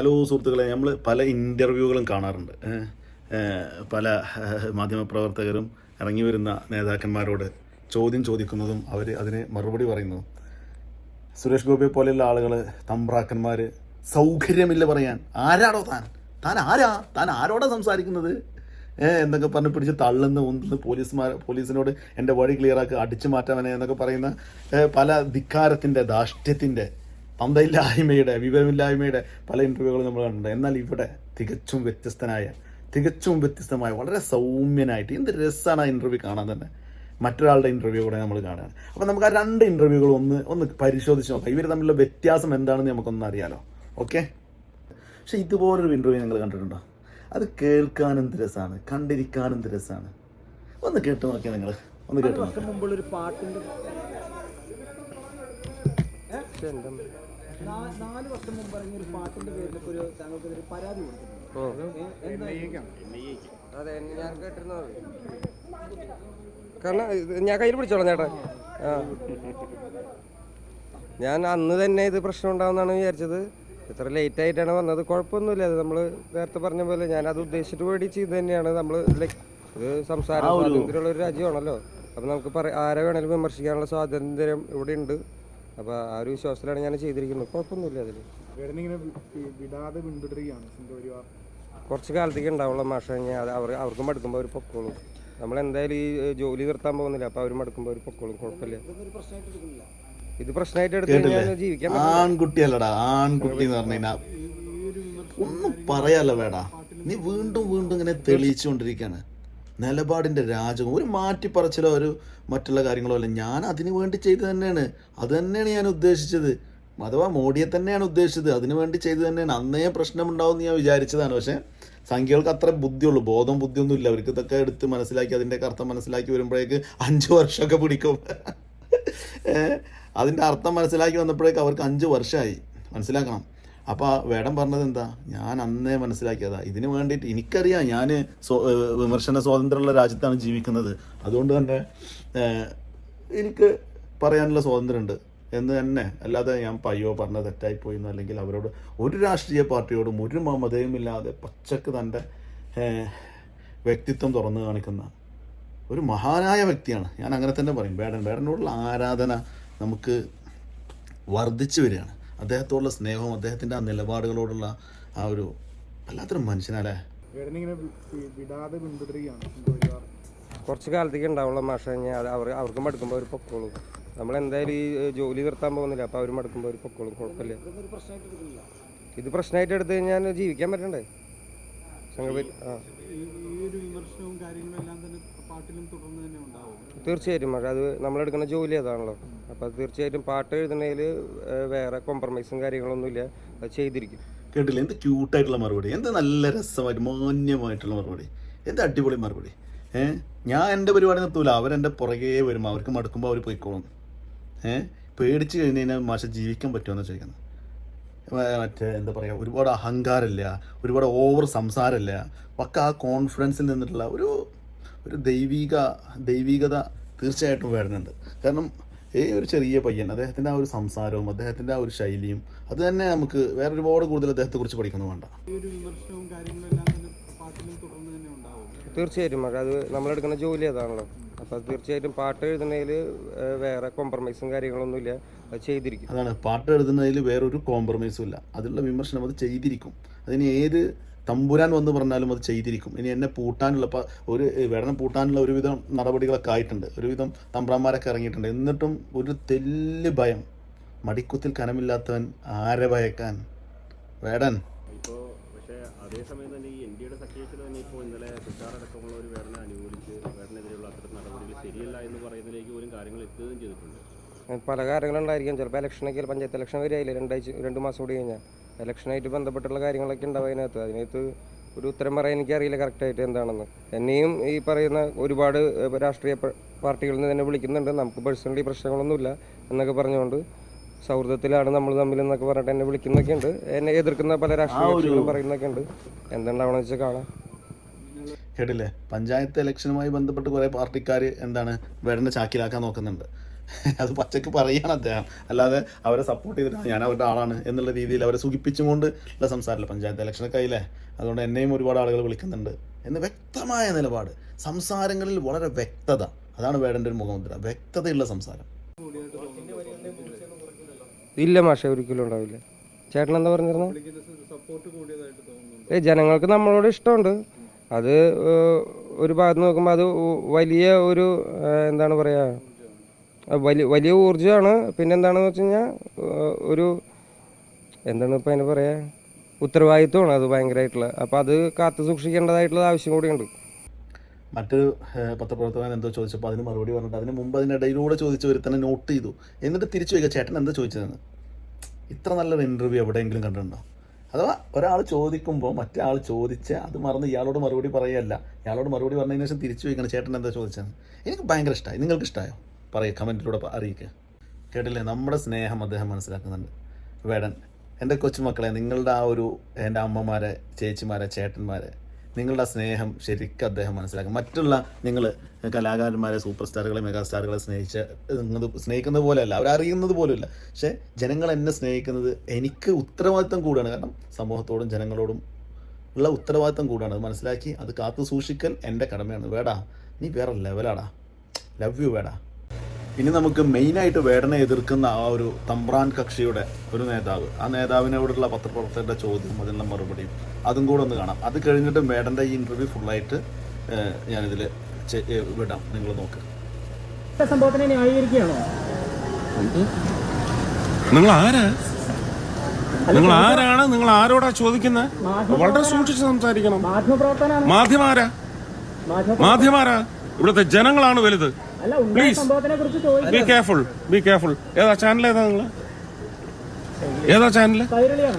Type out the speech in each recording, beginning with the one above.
Hello സുഹൃത്തുക്കളെ നമ്മൾ പല ഇന്റർവ്യൂകളും കാണാറുണ്ട്. പല മാധ്യമപ്രവർത്തകരും ഇറങ്ങി വരുന്ന നേതാക്കന്മാരോട് ചോദ്യം ചോദിക്കുന്നതും അവർ അതിന് മറുപടി പറയുന്നതും സുരേഷ് ഗോപിയെ പോലെയുള്ള ആളുകൾ തമ്പ്രാക്കന്മാർ സൗകര്യമില്ല പറയാൻ. ആരാടോ താൻ? താൻ ആരാ? താൻ ആരോടാ സംസാരിക്കുന്നത്? എന്നൊക്കെ പറഞ്ഞ് പിടിച്ച് തള്ളുന്ന ഒന്ന് പോലീസുമാർ പോലീസിനോട് എന്റെ വഴി ക്ലിയറാക്കി അടിച്ചു മാറ്റാമനെ എന്നൊക്കെ പറയുന്ന പല ധിക്കാരത്തിന്റെ ധാഷ്ട്യത്തിന്റെ തന്തയില്ലായ്മയുടെ വിവരമില്ലായ്മയുടെ പല ഇന്റർവ്യൂകളും നമ്മൾ കണ്ടിട്ടുണ്ട്. എന്നാൽ ഇവിടെ തികച്ചും വ്യത്യസ്തനായ തികച്ചും വ്യത്യസ്തമായ വളരെ സൗമ്യനായിട്ട് എന്ത് രസമാണ് ആ ഇന്റർവ്യൂ കാണാൻ തന്നെ. മറ്റൊരാളുടെ ഇന്റർവ്യൂ കൂടെ നമ്മൾ കാണുകയാണ് അപ്പോൾ നമുക്ക് ആ രണ്ട് ഇന്റർവ്യൂകൾ ഒന്ന് ഒന്ന് പരിശോധിച്ച് നോക്കാം. ഇവർ തമ്മിലുള്ള വ്യത്യാസം എന്താണെന്ന് നമുക്കൊന്ന് അറിയാലോ. ഓക്കെ പക്ഷെ ഇതുപോലൊരു ഇന്റർവ്യൂ നിങ്ങൾ കണ്ടിട്ടുണ്ടോ? അത് കേൾക്കാനും രസമാണ് കണ്ടിരിക്കാനും എന്ത് രസമാണ് ഒന്ന് കേട്ട് നോക്കിയാൽ നിങ്ങൾ. ഒന്ന് കേട്ട് നോക്കാം മുമ്പുള്ളൊരു പാട്ടിന്റെ നാ- നാല് വർഷം മുമ്പ് ഇറങ്ങിയ ഒരു പാട്ടിന്റെ പേരിലൊക്കെ ഒരു താങ്കൾക്ക് ഒരു പരാതി കൊടുത്തിട്ടുണ്ട്. അതെ ഞാൻ കേട്ടിരുന്നത്. കാരണം ഞാൻ കയ്യിൽ പിടിച്ചോളാം ചേട്ടാ. ആ. ഞാൻ അന്ന് തന്നെ ഇത് പ്രശ്നം ഉണ്ടാവുമെന്നാണ് വിചാരിച്ചത്. ഇത്ര ലേറ്റ് ആയിട്ടാണ് വന്നത്. കുഴപ്പമൊന്നുമില്ല. അത് നമ്മൾ നേരത്തെ പറഞ്ഞ പോലെ ഞാൻ അത് ഉദ്ദേശിച്ചിട്ട് വേണ്ടി ചെയ്ത് തന്നെയാണ്. നമ്മൾ ലൈക്ക് ഇത് സംസാരം സ്വാതന്ത്ര്യമുള്ള ഒരു രാജ്യമാണല്ലോ. അപ്പം നമുക്ക് പറ ആരെ വേണേലും വിമർശിക്കാനുള്ള സ്വാതന്ത്ര്യം ഇവിടെ ഉണ്ട്. അപ്പോൾ ആ ഒരു വിശ്വാസത്തിലാണ് ഞാൻ ചെയ്തിരിക്കുന്നത്. കുഴപ്പമൊന്നുമില്ല അതിൽ വിടാതെ പിന്തുടരുകയാണ് കുറച്ച് കാലത്തേക്ക് ഉണ്ടാവുള്ള മാഷ കഴിഞ്ഞാൽ അവർ അവർക്കും മടുക്കുമ്പോൾ അവർ പൊക്കോളും. നമ്മൾ എന്തായാലും ഈ ജോലി നിർത്താൻ പോകുന്നില്ല അപ്പോൾ അവർ മടുക്കുമ്പോൾ അവർ പൊക്കോളും. കുഴപ്പമില്ല. ഇത് പ്രശ്നമായിട്ട് എടുത്ത് ജീവിക്കാൻ ആൺകുട്ടിയല്ലടാ ആൺകുട്ടി എന്ന് പറഞ്ഞു കഴിഞ്ഞാൽ ഒന്നും പറയാലോ വേടാ. നീ വീണ്ടും വീണ്ടും ഇങ്ങനെ തെളിയിച്ചുകൊണ്ടിരിക്കുകയാണ് നിലപാടിന്റെ രാജകം ഒരു മാറ്റിപ്പറച്ചിലോ ഒരു മറ്റുള്ള കാര്യങ്ങളോ അല്ല. ഞാൻ അതിന് വേണ്ടി ചെയ്തു തന്നെയാണ്. അത് തന്നെയാണ് ഞാൻ ഉദ്ദേശിച്ചത്. അഥവാ മോഡിയെ തന്നെയാണ് ഉദ്ദേശിച്ചത്. അതിനു വേണ്ടി ചെയ്തു തന്നെയാണ്. അന്നേ പ്രശ്നമുണ്ടാവുമെന്ന് ഞാൻ വിചാരിച്ചതാണ്. പക്ഷേ സംഖ്യകൾക്ക് അത്ര ബുദ്ധിയുള്ളൂ. ബോധം ബുദ്ധിയൊന്നും ഇല്ല. അവർക്ക് ഇതൊക്കെ എടുത്ത് മനസ്സിലാക്കി അതിന്റെ അർത്ഥം മനസ്സിലാക്കി വരുമ്പോഴേക്ക് അഞ്ച് വർഷമൊക്കെ പിടിക്കും. അതിന്റെ അർത്ഥം മനസ്സിലാക്കി വന്നപ്പോഴേക്ക് അവർക്ക് അഞ്ച് വർഷമായി. മനസ്സിലാക്കണം. അപ്പോൾ വേടം പറഞ്ഞത് എന്താ? ഞാൻ അന്നേ മനസ്സിലാക്കിയതാ. ഇതിന് വേണ്ടിയിട്ട് എനിക്കറിയാം ഞാൻ വിമർശന സ്വാതന്ത്ര്യമുള്ള രാജ്യത്താണ് ജീവിക്കുന്നത്. അതുകൊണ്ട് തന്നെ എനിക്ക് പറയാനുള്ള സ്വാതന്ത്ര്യമുണ്ട് എന്ന് തന്നെ. അല്ലാതെ ഞാൻ പയ്യോ പറഞ്ഞ തെറ്റായിപ്പോയി എന്നോ അല്ലെങ്കിൽ അവരോട് ഒരു രാഷ്ട്രീയ പാർട്ടിയോടും ഒരു മമതയും ഇല്ലാതെ പച്ചക്ക് തന്റെ വ്യക്തിത്വം തുറന്നു കാണിക്കുന്ന ഒരു മഹാനായ വ്യക്തിയാണ്. ഞാൻ അങ്ങനെ തന്നെ പറയും. വേടൻ വേടനോടുള്ള ആരാധന നമുക്ക് വർദ്ധിച്ചു വരികയാണ്. അദ്ദേഹത്തോടുള്ള സ്നേഹവും അദ്ദേഹത്തിന്റെ ആ നിലപാടുകളോടുള്ള ആ ഒരു വല്ലാത്തൊരു മനുഷ്യനല്ലേ? വിടാതെ പിന്തുടരുകയാണ് കുറച്ച് കാലത്തേക്ക് ഉണ്ടാവുള്ള മാഷ കഴിഞ്ഞാൽ അവർ അവർക്കും മടുക്കുമ്പോൾ അവർ പൊക്കോളും. നമ്മൾ എന്തായാലും ഈ ജോലി നിർത്താൻ പോകുന്നില്ല അപ്പോൾ അവർ മടുക്കുമ്പോൾ അവർ പൊക്കോളും കുഴപ്പമില്ല. ഇത് പ്രശ്നമായിട്ട് എടുത്തു കഴിഞ്ഞാൽ ജീവിക്കാൻ പറ്റണ്ടേ? സംഘപരി ആ. ഈ ഒരു വിമർശനവും കാര്യങ്ങളും എല്ലാം തന്നെ പാട്ടിലും തുടർന്ന് തന്നെ ഉണ്ടാവും. തീർച്ചയായിട്ടും. പക്ഷേ അത് നമ്മളെടുക്കുന്ന ജോലി അതാണല്ലോ. അപ്പോൾ അത് തീർച്ചയായിട്ടും പാട്ട് എഴുതുന്നതിൽ വേറെ കോംപ്രമൈസും കാര്യങ്ങളൊന്നുമില്ല. അത് ചെയ്തിരിക്കും. കേട്ടില്ല? എന്ത് ക്യൂട്ടായിട്ടുള്ള മറുപടി. എന്ത് നല്ല രസമായിട്ട് മാന്യമായിട്ടുള്ള മറുപടി. എന്ത് അടിപൊളി മറുപടി. ഏഹ് ഞാൻ എന്റെ പരിപാടി നിർത്തൂല. അവരെന്റെ പുറകെ വരും. അവർക്ക് മടുക്കുമ്പോൾ അവർ പോയിക്കോളും. ഏഹ് പേടിച്ച് കഴിഞ്ഞ് കഴിഞ്ഞാൽ മാഷ ജീവിക്കാൻ പറ്റുമെന്ന് ചോദിക്കുന്നത് മറ്റേ എന്താ പറയുക ഒരുപാട് അഹങ്കാരമില്ല ഒരുപാട് ഓവർ സംസാരമില്ല. ഒക്കെ ആ കോൺഫിഡൻസിൽ നിന്നിട്ടുള്ള ഒരു ഒരു ദൈവിക ദൈവികത തീർച്ചയായിട്ടും വരുന്നുണ്ട്. കാരണം ഈ ഒരു ചെറിയ പയ്യൻ അദ്ദേഹത്തിന്റെ ആ ഒരു സംസാരവും അദ്ദേഹത്തിന്റെ ആ ഒരു ശൈലിയും അത് തന്നെ നമുക്ക് വേറെ ഒരുപാട് കൂടുതൽ അദ്ദേഹത്തെക്കുറിച്ച് പഠിക്കുന്നു വേണ്ട. ഈ ഒരു വിമർശനവും കാര്യങ്ങളും എല്ലാം തുടർന്ന് തന്നെ ഉണ്ടാവും. തീർച്ചയായിട്ടും. പക്ഷേ അത് നമ്മളെടുക്കുന്ന ജോലി അതാണല്ലോ. അപ്പോൾ തീർച്ചയായിട്ടും പാട്ട് എഴുതുന്നതിൽ വേറെ കോംപ്രമൈസും കാര്യങ്ങളൊന്നുമില്ല അത് ചെയ്തിരിക്കും. അതാണ്. പാട്ട് എഴുതുന്നതിൽ വേറൊരു കോംപ്രമൈസും ഇല്ല. അതിലുള്ള വിമർശനം അത് ചെയ്തിരിക്കും. അതിന് ഏത് തമ്പുരാൻ വന്ന് പറഞ്ഞാലും അത് ചെയ്തിരിക്കും. ഇനി എന്നെ പൂട്ടാനുള്ള ഇപ്പോൾ ഒരു വേടനം പൂട്ടാനുള്ള ഒരുവിധം നടപടികളൊക്കെ ആയിട്ടുണ്ട്. ഒരുവിധം തമ്പ്രാന്മാരൊക്കെ ഇറങ്ങിയിട്ടുണ്ട്. എന്നിട്ടും ഒരു തെല്ല് ഭയം. മടിക്കുത്തിൽ കനമില്ലാത്തവൻ ആരെ ഭയക്കാൻ? വേടൻ. ഇപ്പോൾ പക്ഷേ അതേസമയം തന്നെ ഈ എൻ ഡി സഖ്യത്തിൽ തന്നെ ഇപ്പോൾ ഇന്നലെ തുഷാർ ഒരു വേടനെ അനുകൂലിച്ച് വേടനെതിരെയുള്ള അത്തരം നടപടികൾ ശരിയല്ല എന്ന് പറയുന്നതിലേക്ക് പോലും കാര്യങ്ങൾ എത്തുകയും ചെയ്തിട്ടുണ്ട്. പല കാര്യങ്ങളുണ്ടായിരിക്കും. ചിലപ്പോൾ ഇലക്ഷനൊക്കെ പഞ്ചായത്ത് ഇലക്ഷൻ വരികയില്ല രണ്ടാഴ്ച രണ്ട് മാസം കൂടി കഴിഞ്ഞാൽ ഇലക്ഷനായിട്ട് ബന്ധപ്പെട്ടുള്ള കാര്യങ്ങളൊക്കെ ഉണ്ടാവും അതിനകത്ത്. അതിനകത്ത് ഒരു ഉത്തരം പറയാൻ എനിക്കറിയില്ല കറക്റ്റായിട്ട് എന്താണെന്ന്. എന്നെയും ഈ പറയുന്ന ഒരുപാട് രാഷ്ട്രീയ പാർട്ടികളിൽ നിന്ന് തന്നെ വിളിക്കുന്നുണ്ട്. നമുക്ക് പേഴ്സണലി പ്രശ്നങ്ങളൊന്നുമില്ല എന്നൊക്കെ പറഞ്ഞുകൊണ്ട് സൗഹൃദത്തിലാണ് നമ്മൾ തമ്മിൽ എന്നൊക്കെ പറഞ്ഞിട്ട് എന്നെ വിളിക്കുന്നൊക്കെ ഉണ്ട്. എന്നെ എതിർക്കുന്ന പല രാഷ്ട്രീയ കക്ഷികളും പറയുന്നൊക്കെ ഉണ്ട്. എന്തുണ്ടാവണമെന്ന് വെച്ചാൽ കാണാം. കേട്ടില്ലേ? പഞ്ചായത്ത് ഇലക്ഷനുമായി ബന്ധപ്പെട്ട് കുറേ പാർട്ടിക്കാർ എന്താണ് വേടനെ ചാക്കിലാക്കാൻ നോക്കുന്നുണ്ട്. അത് പച്ചക്ക് പറയാണ് അദ്ദേഹം. അല്ലാതെ അവരെ സപ്പോർട്ട് ചെയ്തിട്ട് ഞാൻ അവരുടെ ആളാണ് എന്നുള്ള രീതിയിൽ അവരെ സുഖിപ്പിച്ചുകൊണ്ട് ഉള്ള സംസാരമില്ല പഞ്ചായത്ത് ഇലക്ഷനൊക്കെ ആയില്ലേ? അതുകൊണ്ട് എന്നെയും ഒരുപാട് ആളുകൾ വിളിക്കുന്നുണ്ട്. എന്ന് വ്യക്തമായ നിലപാട്. സംസാരങ്ങളിൽ വളരെ വ്യക്തത. അതാണ് വേടന്റെ ഒരു മുഖമുദ്ര. വ്യക്തതയുള്ള സംസാരം. ഇല്ല മാഷെ ഒരിക്കലും ഉണ്ടാവില്ല. ചേട്ടൻ എന്താ പറഞ്ഞിരുന്നത് ഏ ജനങ്ങൾക്ക് നമ്മളോട് ഇഷ്ടമുണ്ട്. അത് ഒരു ഭാഗത്ത് നോക്കുമ്പോൾ അത് വലിയ ഒരു എന്താണ് പറയുക വലിയ വലിയ ഊർജമാണ്. പിന്നെ എന്താണെന്ന് വെച്ച് കഴിഞ്ഞാൽ ഒരു എന്താണ് ഇപ്പം അതിന് പറയുക ഉത്തരവാദിത്വമാണ് അത് ഭയങ്കരമായിട്ടുള്ള അപ്പോൾ അത് കാത്തു സൂക്ഷിക്കേണ്ടതായിട്ടുള്ള ആവശ്യം കൂടിയുണ്ട്. മറ്റൊരു പത്രപ്രവർത്തകൻ എന്തോ ചോദിച്ചപ്പോൾ അതിന് മറുപടി പറഞ്ഞിട്ട് അതിന് മുമ്പ് അതിനിടയിലൂടെ ചോദിച്ച ഒരു തന്നെ നോട്ട് ചെയ്തു. എന്നിട്ട് തിരിച്ചു ചോദിക്കുക ചേട്ടൻ എന്താ ചോദിച്ചതെന്ന്? ഇത്ര നല്ലൊരു ഇന്റർവ്യൂ എവിടെയെങ്കിലും കണ്ടിട്ടുണ്ടോ? അഥവാ ഒരാൾ ചോദിക്കുമ്പോൾ മറ്റേ ആൾ ചോദിച്ച് അത് മറന്ന് ഇയാളോട് മറുപടി പറയുകയല്ല ഇയാളോട് മറുപടി പറഞ്ഞതിന് ശേഷം തിരിച്ചു ചോദിക്കണം ചേട്ടൻ എന്താ ചോദിച്ചതെന്ന്? എനിക്ക് ഭയങ്കര ഇഷ്ടമായി നിങ്ങൾക്ക് ഇഷ്ടമായോ പറയുക കമന്റിലൂടെ അറിയിക്കുക. കേട്ടില്ലേ? നമ്മുടെ സ്നേഹം അദ്ദേഹം മനസ്സിലാക്കുന്നുണ്ട്. വേടൻ എന്റെ കൊച്ചുമക്കളെ നിങ്ങളുടെ ആ ഒരു എന്റെ അമ്മമാരെ ചേച്ചിമാരെ ചേട്ടന്മാരെ നിങ്ങളുടെ സ്നേഹം ശരിക്കും അദ്ദേഹം മനസ്സിലാക്കും. മറ്റുള്ള നിങ്ങൾ കലാകാരന്മാരെ സൂപ്പർ സ്റ്റാറുകളെ മെഗാ സ്റ്റാറുകളെ സ്നേഹിച്ച് സ്നേഹിക്കുന്നത് പോലെയല്ല അവരറിയുന്നത് പോലുമില്ല. പക്ഷേ ജനങ്ങൾ എന്നെ സ്നേഹിക്കുന്നത് എനിക്ക് ഉത്തരവാദിത്തം കൂടാണ്. കാരണം സമൂഹത്തോടും ജനങ്ങളോടും ഉള്ള ഉത്തരവാദിത്തം കൂടാണ്. അത് മനസ്സിലാക്കി അത് കാത്തു സൂക്ഷിക്കൽ എന്റെ കടമയാണ്. വേടാ നീ വേറെ ലെവലാടാ ലവ് യു വേടാ. ഇനി നമുക്ക് മെയിനായിട്ട് വേടനെ എതിർക്കുന്ന ആ ഒരു തമ്പ്രാൻ കക്ഷിയുടെ ഒരു നേതാവ്. ആ നേതാവിനോടുള്ള പത്രപ്രവർത്തകരുടെ ചോദ്യം അതിനുള്ള മറുപടിയും അതും കൂടെ ഒന്ന് കാണാം. അത് കഴിഞ്ഞിട്ട് വേടന്റെ ഈ ഇന്റർവ്യൂ ഫുള്ളായിട്ട് ഞാനിതിൽ വിടാം. നിങ്ങൾ നോക്ക്. സംഭവത്തിനെ ന്യായീകരിക്കുകയാണോ? നിങ്ങൾ ആരാ നിങ്ങൾ ആരാണ് നിങ്ങൾ ആരോടാ ചോദിക്കുന്നത് വളരെ സൂക്ഷിച്ച് സംസാരിക്കണം. മാധ്യമാരാ? മാധ്യമാരാ? ഇവിടുത്തെ ജനങ്ങളാണ് വലുത്. ബി കെയർഫുൾ ബി കെയർഫുൾ ഏതാ ചാനൽ ഏതാ നിങ്ങൾ ഏതാ ചാനൽ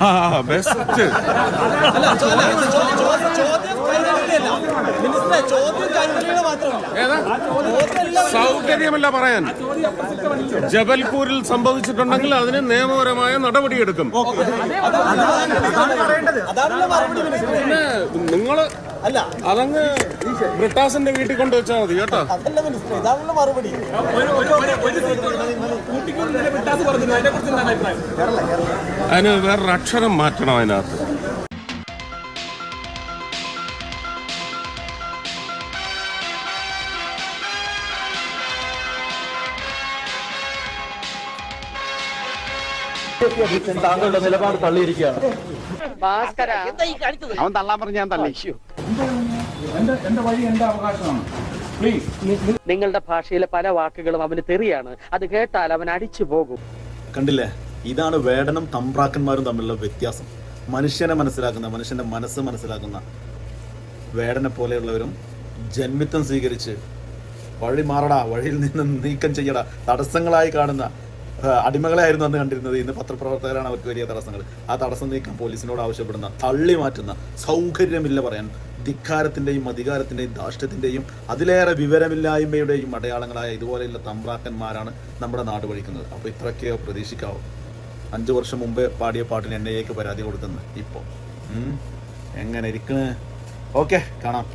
ആ ബെസ്റ്റ് ഏതാ? സൗകര്യമല്ല പറയാൻ. ജബൽപൂരിൽ സംഭവിച്ചിട്ടുണ്ടെങ്കിൽ അതിന് നിയമപരമായ നടപടിയെടുക്കും. പിന്നെ നിങ്ങൾ അതങ്ങ് ബ്രിട്ടാസിന്റെ വീട്ടിൽ കൊണ്ട് വെച്ചാൽ മതി കേട്ടോ. അതല്ല മറുപടി. അതിന് വേറൊരു അക്ഷരം മാറ്റണം അതിനകത്ത്. താങ്കളുടെ നിലപാട് തള്ളിയിരിക്കുകയാണ്. അവൻ തള്ളാൻ പറഞ്ഞ ഞാൻ തള്ളി. നിങ്ങളുടെ ഭാഷയിലെ പല വാക്കുകളും അവന് തെറിയാണ്. അത് കേട്ടാൽ അവൻ അടിച്ചു പോകും. കണ്ടില്ലേ? ഇതാണ് വേടനും തമ്പ്രാക്കന്മാരും തമ്മിലുള്ള വ്യത്യാസം. മനുഷ്യനെ മനസ്സിലാക്കുന്ന മനുഷ്യന്റെ മനസ്സ് മനസ്സിലാക്കുന്ന വേടനെ പോലെയുള്ളവരും ജന്മിത്തം സ്വീകരിച്ച് വഴി മാറടാ വഴിയിൽ നിന്ന് നീക്കം ചെയ്യടാ തടസ്സങ്ങളായി കാണുന്ന അടിമകളായിരുന്നു അന്ന് കണ്ടിരുന്നത്. ഇന്ന് പത്രപ്രവർത്തകരാണ് അവർക്ക് വലിയ തടസ്സങ്ങൾ. ആ തടസ്സം നീക്കാൻ പോലീസിനോട് ആവശ്യപ്പെടുന്ന തള്ളി മാറ്റുന്ന സൗകര്യമില്ല പറയാൻ ധിക്കാരത്തിന്റെയും അധികാരത്തിന്റെയും ധാഷ്ട്യത്തിന്റെയും അതിലേറെ വിവരമില്ലായ്മയുടെയും അടയാളങ്ങളായ ഇതുപോലെയുള്ള തമ്പ്രാക്കന്മാരാണ് നമ്മുടെ നാട് വഴിക്കുന്നത്. അപ്പോൾ ഇത്രയൊക്കെയോ പ്രതീക്ഷിക്കാവും? അഞ്ച് വർഷം മുമ്പേ പാടിയ പാട്ടിന് എൻ പരാതി കൊടുക്കുന്നത് ഇപ്പോൾ എങ്ങനെ ഇരിക്കണേ? ഓക്കെ കാണാം.